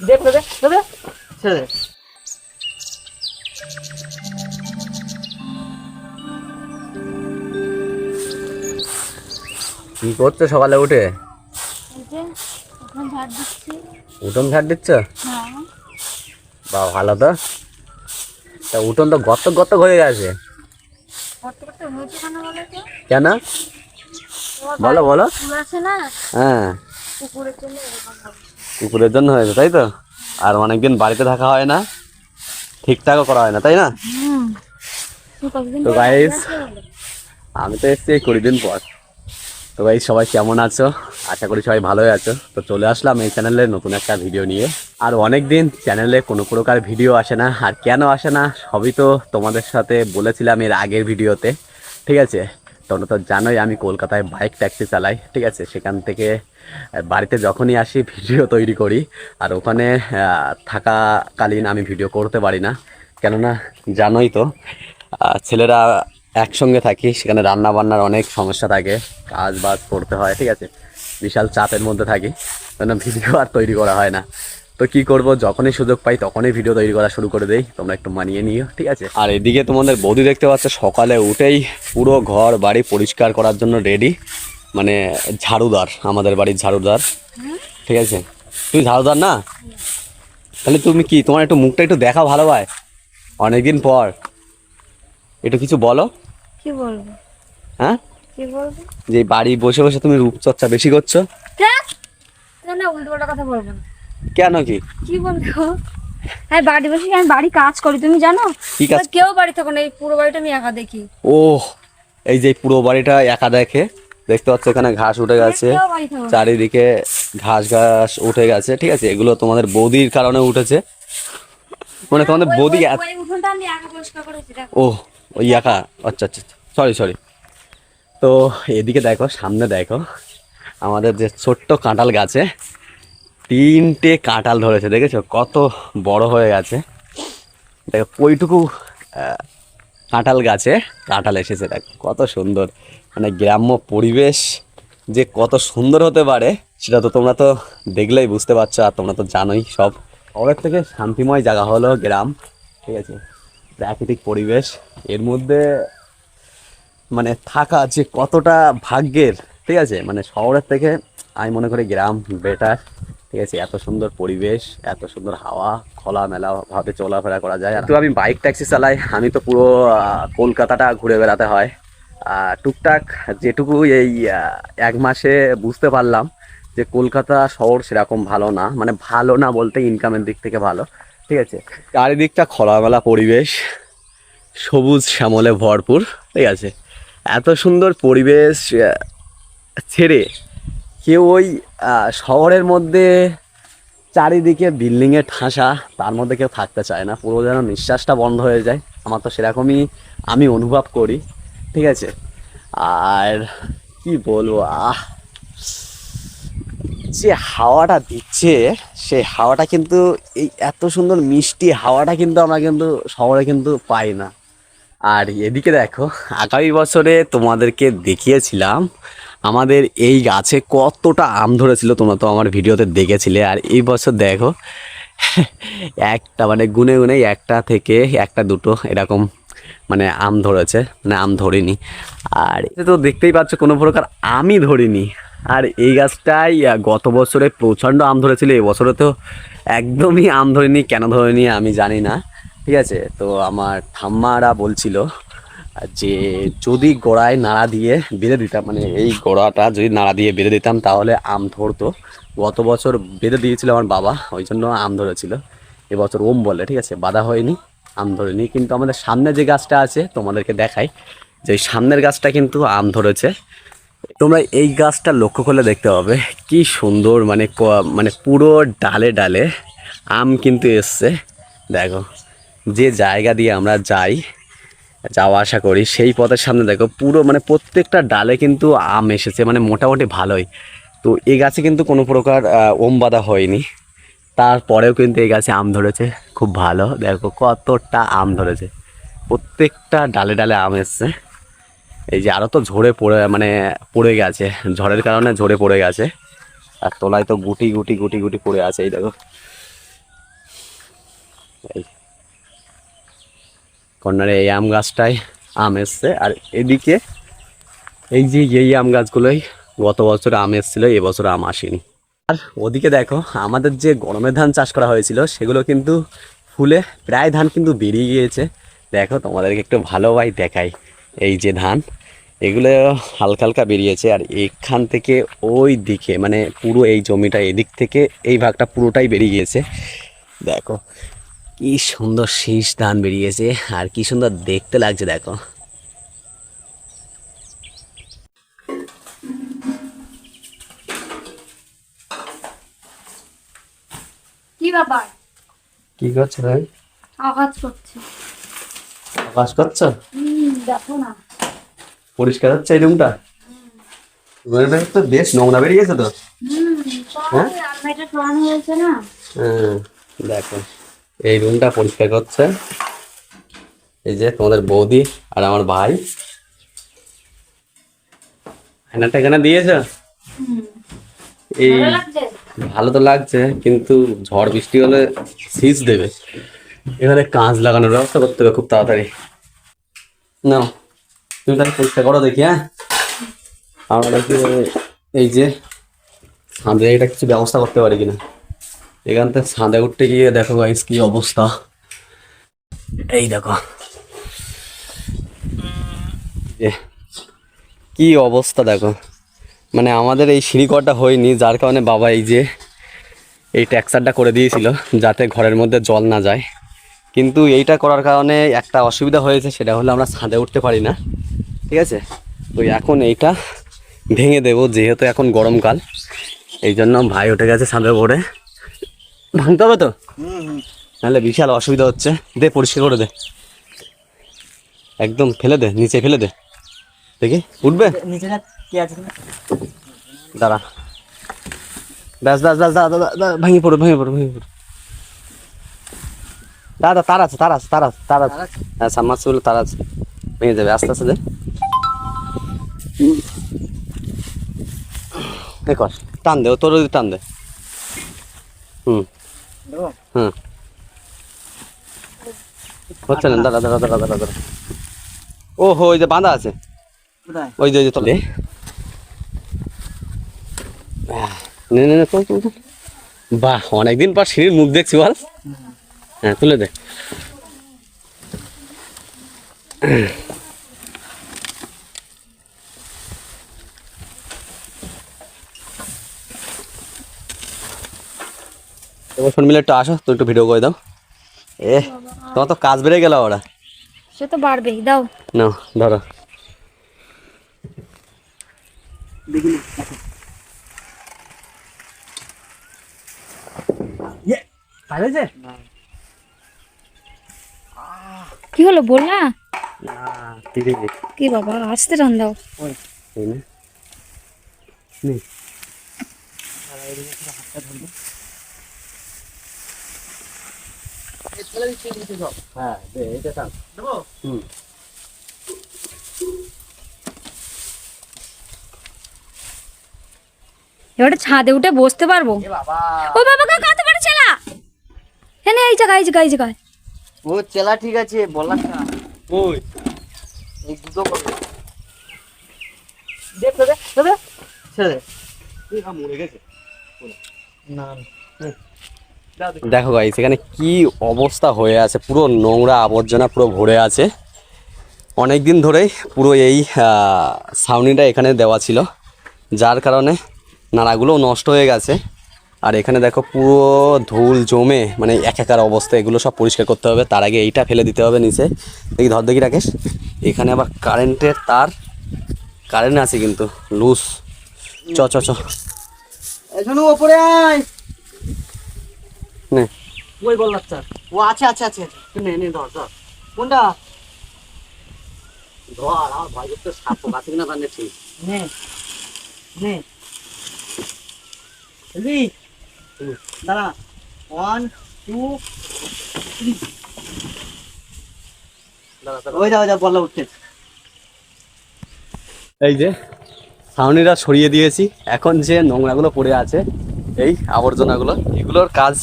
দে দে দে, ছেড়ে দে। কি করছ সকালে উঠে? উঠোন ঝাড় দিচ্ছ? হ্যাঁ। বা ভালো তো। তা উঠোন তো গত গত হয়ে গেছে। কেন বলো বলো হ্যাঁ। কুকুরের জন্য হয়েছে তাই তো? আর অনেকদিন বাড়িতে থাকা হয় না ঠিকঠাকও করা হয় না তাই না? তো বলো? আমি তো এসছি এই কুড়ি দিন পর। তো ভাই সবাই কেমন আছো? আশা করি সবাই ভালোই আছো। তো চলে আসলাম এই চ্যানেলে নতুন একটা ভিডিও নিয়ে। আর অনেক দিন চ্যানেলে কোনো প্রকার ভিডিও আসে না আর কেন আসে না সবই তো তোমাদের সাথে বলেছিলাম এর আগের ভিডিওতে ঠিক আছে? তোমরা তো জানোই আমি কলকাতায় বাইক ট্যাক্সি চালাই, ঠিক আছে? সেখান থেকে বাড়িতে যখনই আসি, ভিডিও তৈরি করি। আর ওখানে থাকাকালীন আমি ভিডিও করতে পারি না। কেননা জানোই তো ছেলেরা একসঙ্গে থাকি, সেখানে রান্না বান্নার অনেক সমস্যা থাকে, কাজ বাজ করতে হয়, ঠিক আছে? বিশাল চাপের মধ্যে থাকি ভিডিও আর তৈরি করা হয় না। তো কি করব? যখনই সুযোগ পাই তখনই ভিডিও তৈরি করা শুরু করে দেই। তোমরা একটু মানিয়ে নিও ঠিক আছে? আর এদিকে তোমাদের বৌদি দেখতে পাচ্ছ সকালে উঠেই পুরো ঘর বাড়ি পরিষ্কার করার জন্য রেডি মানে ঝাড়ুদার আমাদের বাড়ির ঝাড়ুদার ঠিক আছে? তুমি ঝাড়ুদার না? তাহলে তুমি কি তোমার একটু মুখটা একটু দেখা ভালো হয়। অনেকদিন পর। একটু কিছু বলো। কি বলব? হ্যাঁ? কি বলব? যে বাড়ি বসে বসে তুমি রূপচর্চা বেশি করছ? না উল্টো কথা বলব না। কেন কি? কি বলব? হ্যাঁ বাড়ি বসে আমি বাড়ি কাজ করি তুমি জানো? কি কাজ? কেউ বাড়ি থাকো না এই পুরো বাড়িটা আমি একা দেখি। ও এই যে পুরো বাড়িটা একা দেখে দেখতে পাচ্ছ এখানে ঘাস উঠে গেছে। থাকো না। চারিদিকে ঘাস ঘাস উঠে গেছে ঠিক আছে? এগুলো তোমাদের বৌদির কারণে উঠেছে। মানে তোমাদের বৌদি ও ওই একা আচ্ছা আচ্ছা সরি সরি তো এদিকে দেখো সামনে দেখো আমাদের যে ছোট্ট কাঁঠাল গাছে তিনটে কাঁঠাল ধরেছে, দেখেছ? কত বড় হয়ে গেছে। দেখো ওইটুকু কাঁঠাল গাছে কাঁঠাল এসেছে, দেখ, কত সুন্দর। মানে গ্রাম্য পরিবেশ যে কত সুন্দর হতে পারে, সেটা তো তোমরা তো দেখলেই বুঝতে পারছ আর তোমরা তো জানোই সব। শহরের থেকে শান্তিময় জায়গা হলো গ্রাম, ঠিক আছে? প্রাকৃতিক পরিবেশ, এর মধ্যে মানে থাকা যে কতটা ভাগ্যের, ঠিক আছে? মানে শহরের থেকে আমি মনে করি গ্রাম বেটার ঠিক আছে? এত সুন্দর পরিবেশ এত সুন্দর হাওয়া খোলামেলা ভাবে চলাফেরা করা যায়। তো আমি বাইক ট্যাক্সি চালাই আমি তো পুরো কলকাতাটা ঘুরে বেড়াতে হয়। টুকটাক যেটুকু এই এক মাসে বুঝতে পারলাম যে কলকাতা শহর সেরকম ভালো না মানে ভালো না বলতে ইনকামের দিক থেকে ভালো ঠিক আছে? চারিদিকটা খোলামেলা পরিবেশ সবুজ শ্যামলে ভরপুর ঠিক আছে? এত সুন্দর পরিবেশ ছেড়ে কেউ ওই শহরের মধ্যে চারিদিকে বিল্ডিংয়ে ঠাসা, তার মধ্যে কেউ থাকতে চায় না। পুরো যেন নিঃশ্বাসটা বন্ধ হয়ে যায়। আমার তো সেরকমই আমি অনুভব করি, ঠিক আছে? আর কি বলব, আহ! যে হাওয়াটা দিচ্ছে সেই হাওয়াটা কিন্তু, এই এত সুন্দর মিষ্টি হাওয়াটা কিন্তু আমরা কিন্তু শহরে কিন্তু পাই না। আর এদিকে দেখো, আগামী বছরে তোমাদেরকে দেখিয়েছিলাম আমাদের এই গাছে কতটা আম ধরেছিল তোমরা তো আমার ভিডিওতে দেখেছিলে। আর এই বছর দেখো, একটা মানে গুনে গুনে একটা থেকে একটা দুটো এরকম মানে আম ধরেছে মানে আম ধরিনি। আর তো দেখতেই পাচ্ছ কোনো প্রকার আমি ধরিনি। আর এই গাছটাই গত বছরে প্রচণ্ড আম ধরেছিল, এই বছরে তো একদমই আম ধরিনি, কেন ধরিনি আমি জানি না। ঠিক আছে, তো আমার ঠাম্মারা বলছিল যে যদি গোড়ায় নাড়া দিয়ে বেঁধে দিতাম মানে এই গোড়াটা যদি নাড়া দিয়ে বেঁধে দিতাম, তাহলে আম ধরতো। গত বছর বেঁধে দিয়েছিল আমার বাবা, ওই জন্য আম ধরেছিল। এবছর ওম বলে, ঠিক আছে? বাধা হয়নি, আম ধরেনি। কিন্তু আমাদের সামনে যে গাছটা আছে, তোমাদেরকে দেখাই, যে সামনের গাছটা কিন্তু আম ধরেছে। তোমরা এই গাছটা লক্ষ্য করলে দেখতে পাবে, কি সুন্দর মানে মানে পুরো ডালে ডালে আম কিন্তু এসছে। দেখো, যে জায়গা দিয়ে আমরা যাই যাওয়া আসা করি। সেই পথের সামনে দেখো, পুরো মানে প্রত্যেকটা ডালে কিন্তু আম এসেছে মানে মোটামুটি ভালোই। তো এই গাছে কিন্তু কোনো প্রকার ওম বাঁধা হয়নি। তারপরেও কিন্তু এই গাছে আম ধরেছে, খুব ভালো। দেখো কতটা আম ধরেছে। প্রত্যেকটা ডালে ডালে আম এসছে। এই যে আরও তো ঝরে পড়ে মানে পড়ে গেছে। ঝড়ের কারণে ঝরে পড়ে গেছে। আর তলায় তো গুটি গুটি গুটি গুটি পড়ে আছে, এই দেখো। এই কর্নারে এই আম গাছটায় আম এসছে। আর এদিকে এই যে, এই আম গাছগুলোই গত বছর আম এসেছিল এবছর আম আসেনি। আর ওদিকে দেখো, আমাদের যে গরমের ধান চাষ করা হয়েছিল, সেগুলো কিন্তু ফুলে প্রায় ধান কিন্তু বেরিয়ে গিয়েছে। দেখো, তোমাদেরকে একটু ভালোভাই দেখাই এই যে ধান। এগুলো হালকা হালকা বেরিয়েছে, আর এখান থেকে ওই দিকে মানে পুরো এই জমিটা এদিক থেকে, এই ভাগটা পুরোটাই বেরিয়ে গিয়েছে। দেখো কি সুন্দর শীষ ধান বেরিয়েছে আর কি সুন্দর দেখতে লাগছে দেখো। কি ব্যাপার? কি করছ ভাই আওয়াজ করছে। আকাশ করছ? হুম দেখো না। পরিষ্কার হচ্ছে এই রুমটা? রুমের ভেতর তো বেশ নোংরা বেরিয়েছে তো? হুম হ্যাঁ? রান্নাটা হয়েছে না। হ্যাঁ। দেখো। এই রুমটা পরিষ্কার করছে। এই যে তোমাদের বৌদি আর আমার ভাই। আয়নাটা এখানে দিয়েছ? এই ভালো তো লাগছে কিন্তু ঝড় বৃষ্টি হলে সিজ দেবে। এখানে কাঁচ লাগানোর ব্যবস্থা করতে হবে খুব তাড়াতাড়ি। নাও তুমি তাহলে পরিষ্কার করো দেখি হ্যাঁ? আমরা নাকি এই যে ছাদে এটা কিছু ব্যবস্থা করতে পারি কিনা? এখান থেকে ছাদে উঠতে গিয়ে দেখো গাইস কি অবস্থা। এই দেখো। কি অবস্থা দেখো। মানে আমাদের এই সিঁড়ি সিঁড়িঘরটা হয়নি, যার কারণে বাবা এই যে এই ট্যাক্সারটা করে দিয়েছিল, যাতে ঘরের মধ্যে জল না যায়। কিন্তু এইটা করার কারণে একটা অসুবিধা হয়েছে, সেটা হলো আমরা ছাদে উঠতে পারি না। ঠিক আছে? তো এখন এইটা ভেঙে দেবো, যেহেতু এখন গরমকাল। এই জন্য ভাই উঠে গেছে ছাদের উপরে। ভাঙতে হবে তো? নাহলে বিশাল অসুবিধা হচ্ছে। দে পরিষ্কার করে দে। একদম ফেলে দে নিচে ফেলে দে। দেখি উঠবে? দাঁড়া। ব্যাস ব্যাস ব্যাস দাঁড়া দাঁড়া ভেঙে পড়ো ভেঙে পড়ো ভেঙে পড়ো। দাদা তার আছে তার আছে তার আছে তার আছে। হ্যাঁ সাবমার্সিবল তার আছে। ভেঙে যাবে আস্তে আস্তে দে। কর টান দে ও তোর টান দে। হুম? হুম। হচ্ছে না দাঁড়া দাঁড়া দাঁড়া দাঁড়া দাঁড়া। ও হো ওই যে বাঁধা আছে। ওই যে ওই যে তলে। নে নে তোল তোল। বাহ অনেকদিন পর সিঁড়ির মুখ দেখছি বল। হ্যাঁ তুলে দে। এবার শোন মিলে একটু আসো তুই একটু ভিডিও করে দাও। এ তোমার তো কাজ বেড়ে গেল ওরা। সে তো বাড়বেই দাও। নাও ধরো। না। ইয়ে, কি হলো বল না। না কি বাবা আসতে রান দাও। নে। নে। দাঁড়া, এদিকে একটু হাতটা ধরবো। হ্যাঁ দে এইটা টান। দেবো? হুম। এবারে ছাদে উঠে বসতে পারব। এ বাবা, ও বাবা কা কাতে পারে চেলা এনে এই জায়গায় এই জায়গায় এই ও চেলা ঠিক আছে বললাম না। ওই এই দুটো করবে দে ফেলে দে, ছেড়ে দে। মরে গেছে। না দেখি। গাইস এখানে কি অবস্থা হয়ে আছে? পুরো নোংরা আবর্জনা পুরো ভরে আছে। অনেক দিন ধরেই পুরো এই ছাউনিটা এখানে দেওয়া ছিল, যার কারণে নাড়াগুলো নষ্ট হয়ে গেছে। আর এখানে দেখো পুরো ধুল জমে মানে একাকার অবস্থা, এগুলো সব পরিষ্কার করতে হবে। তার আগে এইটা ফেলে দিতে হবে নিচে। দেখি, ধর দেখি রাকেশ। এখানে আবার কারেন্টের তার, কারেন্ট আছে কিন্তু লুজ চ চ চ। নে। ওই বল বাচ্চা। ও আছে আছে আছে আছে। নে নে ধর ধর। কোনটা? ধর আমার ভয় করতে সাপ আছে কিনা জানে ঠিক। নে নে। রেডি? দাঁড়া। ওয়ান টু ওই যাও যা বললা উঠছে এই যে ছাউনিটা সরিয়ে দিয়েছি। এখন যে নোংরাগুলো পড়ে আছে এই আবর্জনাগুলো এগুলোর কাজ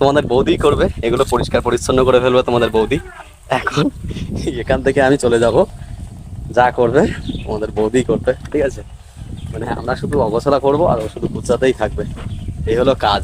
তোমাদের বৌদি করবে, এগুলো পরিষ্কার পরিচ্ছন্ন করে ফেলবে তোমাদের বৌদি। এখন এখান থেকে আমি চলে যাব, যা করবে তোমাদের বৌদি করবে, ঠিক আছে? মানে আমরা শুধু অগোছলা করব আর শুধু গুছাতেই থাকবে। এই হলো কাজ।